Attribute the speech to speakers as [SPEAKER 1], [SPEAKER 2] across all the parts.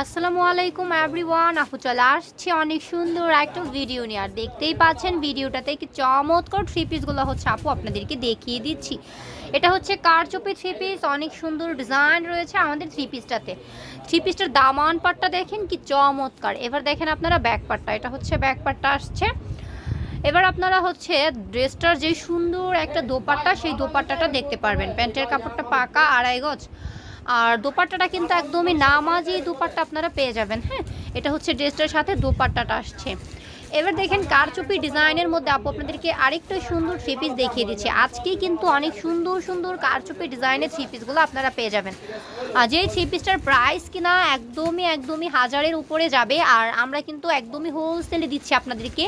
[SPEAKER 1] আসসালামু আলাইকুম এভরিওয়ান আপু চলে আসছে অনেক সুন্দর একটা ভিডিও নিয়ে। আর দেখতেই পাচ্ছেন ভিডিওটাতে কি চমৎকার থ্রি পিসগুলো হচ্ছে আপু আপনাদেরকে দেখিয়ে দিচ্ছি। এটা হচ্ছে কারচুপি থ্রি পিস অনেক সুন্দর ডিজাইন রয়েছে আমাদের থ্রি পিসটাতে থ্রি পিসটার দামান পাটটা দেখেন কি চমৎকার। এবার দেখেন আপনারা ব্যাক পাটটা এটা হচ্ছে ব্যাক পাটটা আসছে। এবার আপনারা হচ্ছে ড্রেসটার যে সুন্দর একটা দোপাট্টা, সেই দোপাট্টাটা দেখতে পারবেন। প্যান্টের কাপড়টা পাকা, আড়াই গজ। আর দোপাট্টাটা কিন্তু একদমই নামাজি দোপাট্টা আপনারা পেয়ে যাবেন হ্যাঁ? এটা হচ্ছে ড্রেসটার সাথে দোপাট্টাটা আসছে। এবার দেখেন কারচুপি ডিজাইনের মধ্যে আপু আপনাদেরকে আরেকটা সুন্দর থ্রি পিস দেখিয়ে দিচ্ছি। আজকেই কিন্তু অনেক সুন্দর সুন্দর কারচুপি ডিজাইনের থ্রি পিসগুলো আপনারা পেয়ে যাবেন। আর যেই থ্রি পিসটার প্রাইস কিনা একদমই একদমই হাজারের উপরে যাবে। আর আমরা কিন্তু একদমই হোলসেলে দিচ্ছি আপনাদেরকে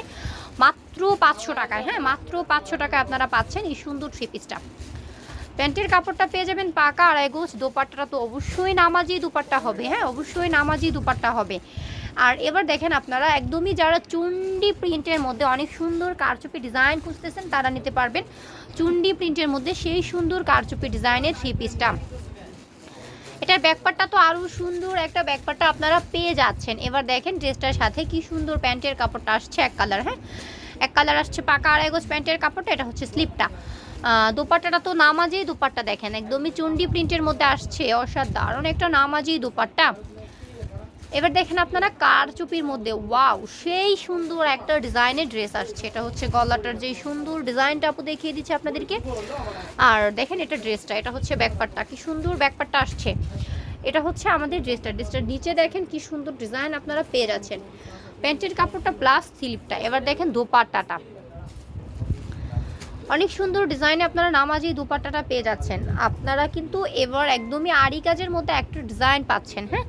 [SPEAKER 1] মাত্র পাঁচশো টাকায় হ্যাঁ? মাত্র পাঁচশো টাকায় আপনারা পাচ্ছেন এই সুন্দর থ্রি পিসটা প্যান্টের কাপড়টা পেয়ে যাবেন পাকা আড়াই গোছ, দোপাট্টাটা তো অবশ্যই নামাজি দুপাট্টা হবে হ্যাঁ অবশ্যই নামাজি দুপাট্টা হবে। আর এবার দেখেন আপনারা, একদমই যারা চুন্ডি প্রিন্টের মধ্যে অনেক সুন্দর কারচুপি ডিজাইন খুঁজতেছেন, তারা নিতে পারবেন চুন্ডি প্রিন্টের মধ্যে সেই সুন্দর কারচুপি ডিজাইনের থ্রি পিসটা। এটার ব্যাকপারটা তো আরও সুন্দর একটা ব্যাকপারটা আপনারা পেয়ে যাচ্ছেন। এবার দেখেন ড্রেসটার সাথে কি সুন্দর প্যান্টের কাপড়টা আসছে এক কালার হ্যাঁ? এক কালার আসছে পাকা আড়াই গোছ প্যান্টের কাপড়টা, এটা হচ্ছে স্লিপটা। দোপাট্টাটা তো নামাজি দোপাট্টা দেখেন, একদমই চুন্ডি প্রিন্টের মধ্যে আসছে, অসাধারণ একটা নামাজি দোপাট্টা। এবার দেখেন আপনারা কারচুপির মধ্যে, ওয়াও, সেই সুন্দর একটা ডিজাইনের ড্রেস আসছে, এটা হচ্ছে গলাটার যে সুন্দর ডিজাইনটা আপু দেখিয়ে দিচ্ছে আপনাদেরকে। আর দেখেন এটা ড্রেসটা, এটা হচ্ছে ব্যাকপারটা কি সুন্দর ব্যাকপারটা আসছে। এটা হচ্ছে আমাদের ড্রেসটা, ড্রেসটার নিচে দেখেন কি সুন্দর ডিজাইন আপনারা পেয়ে যাচ্ছেন। প্যান্টের কাপড়টা প্লাস স্লিপটা, এবার দেখেন দোপাট্টাটা। অনেক সুন্দর ডিজাইনে আপনারা নামাজি দুপাট্টাটা পেয়ে যাচ্ছেন। আপনারা কিন্তু এবার একদমই আরি কাজের মধ্যে একটা ডিজাইন পাচ্ছেন হ্যাঁ?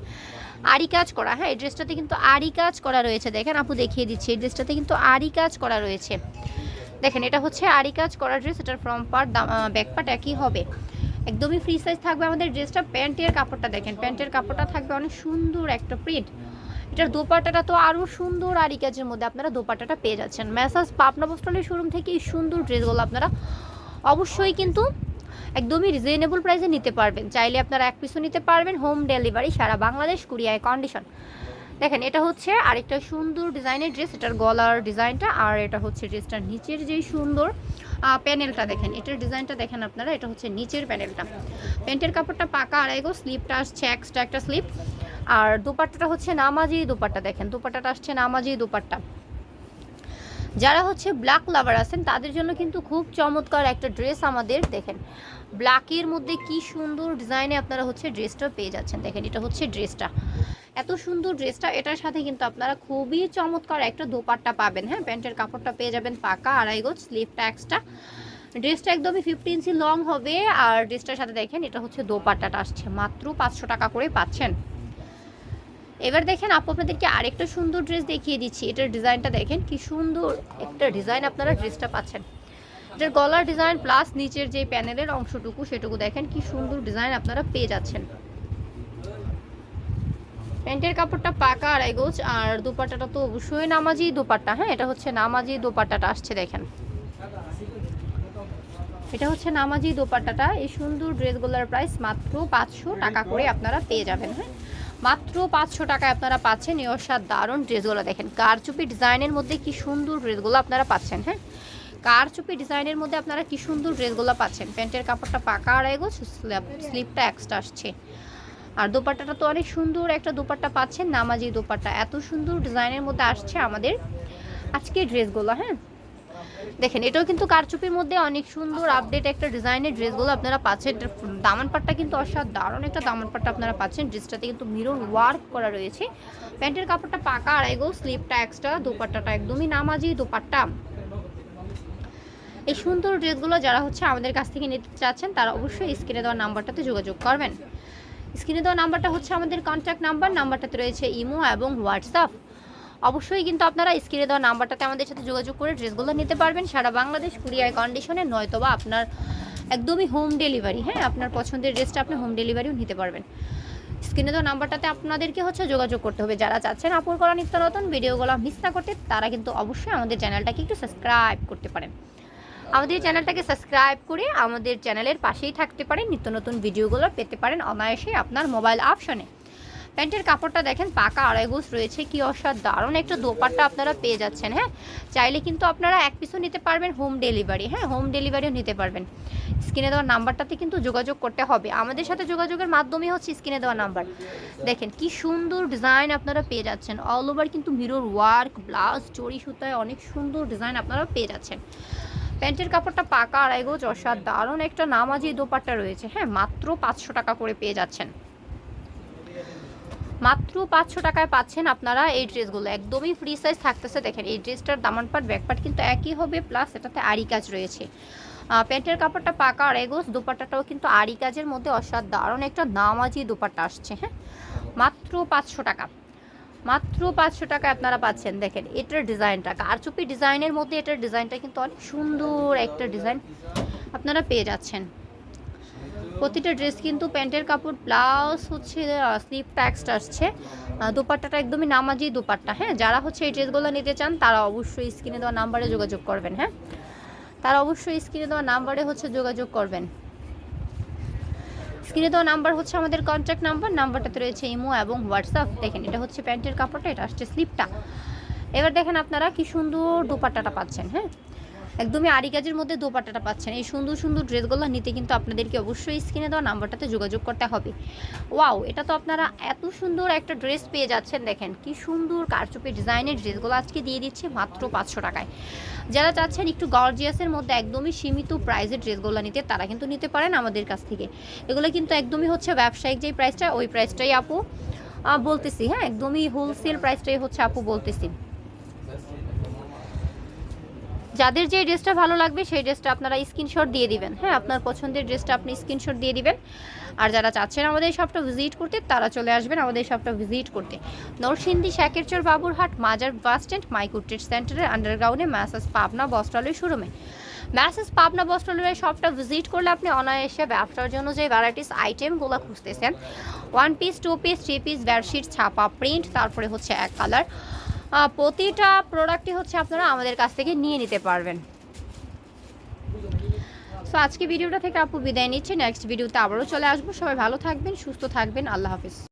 [SPEAKER 1] আরি কাজ করা হ্যাঁ? এই ড্রেসটাতে কিন্তু আরি কাজ করা রয়েছে। দেখেন আপু, দেখিয়ে দিচ্ছি। এই ড্রেসটাতে কিন্তু আরি কাজ করা রয়েছে। দেখেন, এটা হচ্ছে আরি কাজ করা ড্রেস এটার ফ্রম পার্ট ব্যাক পার্ট একই হবে। একদমই ফ্রি সাইজ থাকবে আমাদের ড্রেসটা প্যান্টের কাপড়টা দেখেন। প্যান্টের কাপড়টা থাকবে অনেক সুন্দর একটা প্রিন্ট এটার দোপাট্টাটা তো আরও সুন্দর আরি কাজের মধ্যে আপনারা দোপাট্টাটা পেয়ে যাচ্ছেন। ম্যাসাজ পাপনা পোস্টলের শোরুম থেকে এই সুন্দর ড্রেসগুলো আপনারা অবশ্যই কিন্তু একদমই রিজনেবল প্রাইসে নিতে পারবেন। চাইলে আপনারা এক পিসও নিতে পারবেন হোম ডেলিভারি সারা বাংলাদেশ কুরিয়ায় কন্ডিশন দেখেন, এটা হচ্ছে আরেকটা সুন্দর ডিজাইনের ড্রেস এটার গলার ডিজাইনটা আর এটা হচ্ছে ড্রেসটার নিচের যেই সুন্দর প্যানেলটা দেখেন, এটার ডিজাইনটা দেখেন আপনারা, এটা হচ্ছে নিচের প্যানেলটা প্যান্টের কাপড়টা পাকা আড়াইগো স্লিপটা আসছে এক্সট্রা একটা স্লিপ আর দুপাট্টাটা হচ্ছে নামাজি দুপাট্টা, দেখেন, দুপাট্টাটা আসছে নামাজি দুপাট্টা। যারা হচ্ছে ব্ল্যাক লাভার আছেন, তাদের জন্য কিন্তু খুব চমৎকার একটা ড্রেস আমাদের, দেখেন ব্ল্যাকের মধ্যে কি সুন্দর ডিজাইনে আপনারা হচ্ছে ড্রেসটা পেয়ে যাচ্ছেন। দেখেন, এটা হচ্ছে ড্রেসটা এত সুন্দর ড্রেসটা এটার সাথে কিন্তু আপনারা খুবই চমৎকার একটা দোপাট্টা পাবেন। হ্যাঁ প্যান্টের কাপড়টা পেয়ে যাবেন পাকা আড়াই গোজ স্লিভটা এক্সট্রা ড্রেসটা একদমই ফিফটি ইঞ্চি লং হবে, আর ড্রেসটার সাথে দেখেন, এটা হচ্ছে দোপাট্টাটা আসছে। মাত্র পাঁচশো টাকা করে পাচ্ছেন। এবার দেখেন আপু, আপনাদেরকে আরেকটা সুন্দর ড্রেস দেখিয়ে দিচ্ছি। এটার ডিজাইনটা দেখেন, কি সুন্দর একটা ডিজাইন আপনারা ড্রেসটা পাচ্ছেন। এটার গলার ডিজাইন প্লাস নিচের যে প্যানেলের অংশটুকু, সেটুকু দেখেন, কি সুন্দর ডিজাইন আপনারা পেয়ে যাচ্ছেন। প্যান্টের কাপড়টা পাকা আড়াই গোছ আর দুপাট্টাটা তো অবশ্যই নামাজি দোপাট্টা হ্যাঁ? এটা হচ্ছে নামাজি দোপাট্টাটা, আসছে দেখেন। এটা হচ্ছে নামাজি দোপাট্টাটা, এই সুন্দর ড্রেসগুলোর প্রাইস মাত্র পাঁচশো টাকা করে আপনারা পেয়ে যাবেন হ্যাঁ? মাত্র পাঁচশো টাকায় আপনারা পাচ্ছেন এই অসার দারুণ ড্রেসগুলো দেখেন। কারচুপি ডিজাইনের মধ্যে কি সুন্দর ড্রেসগুলো আপনারা পাচ্ছেন হ্যাঁ? কারচুপি ডিজাইনের মধ্যে আপনারা কি সুন্দর ড্রেসগুলো পাচ্ছেন। প্যান্টের কাপড়টা পাকা আড়াই গোছ স্লিপটা এক্সট্রা আসছে। আর দোপাট্টাটা তো অনেক সুন্দর একটা দোপাট্টা পাচ্ছেন, নামাজি দোপাট্টা। এত সুন্দর ডিজাইনের মধ্যে আসছে আমাদের আজকে ড্রেসগুলো হ্যাঁ? দেখেন এটাও কিন্তু কারচুপির মধ্যে অনেক সুন্দর আপডেট একটা ডিজাইনের ড্রেসগুলো আপনারা পাচ্ছেন। দামান পাটটা কিন্তু অসাধারণ একটা দামান পাটটা আপনারা পাচ্ছেন ড্রেসটাতে কিন্তু মিরর ওয়ার্ক করা রয়েছে। প্যান্টের কাপড়টা পাকা আড়াই গো স্লিপটা এক্সট্রা দোপাট্টাটা একদমই নামাজি দোপাট্টা। এই সুন্দর ড্রেসগুলো যারা হচ্ছে আমাদের কাছ থেকে নিতে চাচ্ছেন তারা অবশ্যই স্ক্রিনে দেওয়ার নাম্বারটাতে যোগাযোগ করবেন। স্ক্রিনে দেওয়া নাম্বারটা হচ্ছে আমাদের কন্ট্যাক্ট নাম্বার নাম্বারটাতে রয়েছে ইমো এবং হোয়াটসঅ্যাপ অবশ্যই কিন্তু আপনারা স্ক্রিনে দেওয়া নাম্বারটাতে আমাদের সাথে যোগাযোগ করে ড্রেসগুলো নিতে পারবেন। সারা বাংলাদেশ কুরিয়ার কন্ডিশনে নয়তোবা আপনার একদমই হোম ডেলিভারি হ্যাঁ? আপনার পছন্দের ড্রেসটা আপনি হোম ডেলিভারিও নিতে পারবেন। স্ক্রিনে দেওয়া নাম্বারটাতে আপনাদেরকে হচ্ছে যোগাযোগ করতে হবে। যারা চাচ্ছেন আপুর করা নিত্য নতুন ভিডিওগুলো মিস না করতে, তারা কিন্তু অবশ্যই আমাদের চ্যানেলটাকে একটু সাবস্ক্রাইব করতে পারেন। আমাদের চ্যানেলটাকে সাবস্ক্রাইব করে আমাদের চ্যানেলের পাশেই থাকতে পারেন। নিত্য নতুন ভিডিওগুলো পেতে পারেন অনায়াসে আপনার মোবাইল অপশনে প্যান্টের কাপড়টা দেখেন, পাকা আড়াই গোস রয়েছে, কি অসাধারণ। একটা দোপাট্টা আপনারা পেয়ে যাচ্ছেন হ্যাঁ? চাইলে কিন্তু আপনারা এক পিসও নিতে পারবেন হোম ডেলিভারি হ্যাঁ? হোম ডেলিভারিও নিতে পারবেন। স্ক্রিনে দেওয়া নাম্বারটাতে কিন্তু যোগাযোগ করতে হবে। আমাদের সাথে যোগাযোগের মাধ্যমে হচ্ছে স্ক্রিনে দেওয়া নাম্বার। দেখেন, কি সুন্দর ডিজাইন আপনারা পেয়ে যাচ্ছেন। অল ওভার কিন্তু মিরর ওয়ার্ক ব্লাউজ চড়ি সুতায় অনেক সুন্দর ডিজাইন আপনারা পেয়ে যাচ্ছেন। প্যান্টের কাপড়টা পাকা আড়াই গোজ, অসাধারণ। একটা নামাজি দোপাট্টা রয়েছে হ্যাঁ? মাত্র পাঁচশো টাকা করে পেয়ে যাচ্ছেন। মাত্র পাঁচশো টাকায় পাচ্ছেন আপনারা এই ড্রেসগুলো। একদমই ফ্রি সাইজ থাকতেছে। দেখেন, এই ড্রেসটার দামান পাট ব্যাক কিন্তু একই হবে প্লাস এটাতে আড়ি কাজ রয়েছে। প্যান্টের কাপড়টা পাকা আর এগোস, দোপাট্টাটাও কিন্তু আড়ি কাজের মধ্যে অসাধারণ একটা নামাজি দোপাট্টা আসছে হ্যাঁ? মাত্র পাঁচশো টাকা। মাত্র পাঁচশো টাকা আপনারা পাচ্ছেন। দেখেন, এটার ডিজাইনটা, কারচুপি ডিজাইনের মধ্যে এটার ডিজাইনটা কিন্তু অনেক সুন্দর একটা ডিজাইন আপনারা পেয়ে যাচ্ছেন। প্রতিটা ড্রেস কিন্তু প্যান্টের কাপড় প্লাস হচ্ছে স্লিপ ট্যাক্সড আসছে। দোপাট্টাটা একদমই নামাজি দোপাট্টা হ্যাঁ? যারা হচ্ছে এই ড্রেসগুলো নিতে চান, তারা অবশ্যই স্ক্রিনে দেওয়া নাম্বারে যোগাযোগ করবেন হ্যাঁ? তারা অবশ্যই স্ক্রিনে দেওয়া নাম্বারে হচ্ছে যোগাযোগ করবেন। স্ক্রিনে দেওয়া নাম্বার হচ্ছে আমাদের কন্ট্যাক্ট নাম্বার নাম্বারটাতে রয়েছে ইমো এবং হোয়াটসঅ্যাপ। দেখেন, এটা হচ্ছে প্যান্টের কাপড়টা, এটা আসছে স্লিপটা এবার দেখেন আপনারা কি সুন্দর দোপাট্টাটা পাচ্ছেন হ্যাঁ? একদমই আড়ি কাজের মধ্যে দোপাট্টাটা পাচ্ছেন। এই সুন্দর সুন্দর ড্রেসগুলো নিতে কিন্তু আপনাদেরকে অবশ্যই স্ক্রিনে দেওয়া নাম্বারটাতে যোগাযোগ করতে হবে। ওয়াও, এটা তো আপনারা এত সুন্দর একটা ড্রেস পেয়ে যাচ্ছেন, দেখেন। কি সুন্দর কারচুপি ডিজাইনের ড্রেসগুলো আজকে দিয়ে দিচ্ছে মাত্র পাঁচশো টাকায়। যারা চাচ্ছেন একটু গর্জিয়াসের মধ্যে একদমই সীমিত প্রাইসের ড্রেসগুলো নিতে, তারা কিন্তু নিতে পারেন আমাদের কাছ থেকে। এগুলো কিন্তু একদমই হচ্ছে ব্যবসায়িক যেই প্রাইসটা ওই প্রাইসটাই আপু বলতেছি হ্যাঁ? একদমই হোলসেল প্রাইসটাই হচ্ছে আপু বলতেছি। যাদের যে ড্রেসটা ভালো লাগবে, সেই ড্রেসটা আপনারা স্ক্রিনশট দিয়ে দিবেন। হ্যাঁ আপনার পছন্দের ড্রেসটা আপনি স্ক্রিনশট দিয়ে দিবেন। আর যারা চাচ্ছেন আমাদের এই শপটা ভিজিট করতে, তারা চলে আসবেন আমাদের এই শপটা ভিজিট করতে। নরসিংদী শাকেরচর বাবুরহাট, মাজার বাস স্ট্যান্ড মাইকুর ট্রেড সেন্টারের আন্ডারগ্রাউন্ডে ম্যাসাজ পাবনা বস্ত্রালয় শোরুমে ম্যাসেজ পাবনা বস্ত্রালয়ের শপটা ভিজিট করলে আপনি অনায়াসে ব্যবসার জন্য যে ভ্যারাইটিস আইটেমগুলো খুঁজতেছেন one piece two piece three piece bedsheet ছাপা প্রিন্ট তারপরে হচ্ছে এক কালার প্রতিটা প্রোডাক্টই হচ্ছে আপনারা আমাদের কাছ থেকে নিয়ে নিতে পারবেন। সো আজকে ভিডিওটা থেকে আপু বিদায় নিচ্ছি। নেক্সট ভিডিওতে আবারও চলে আসব। সবাই ভালো থাকবেন, সুস্থ থাকবেন। আল্লাহ হাফিজ।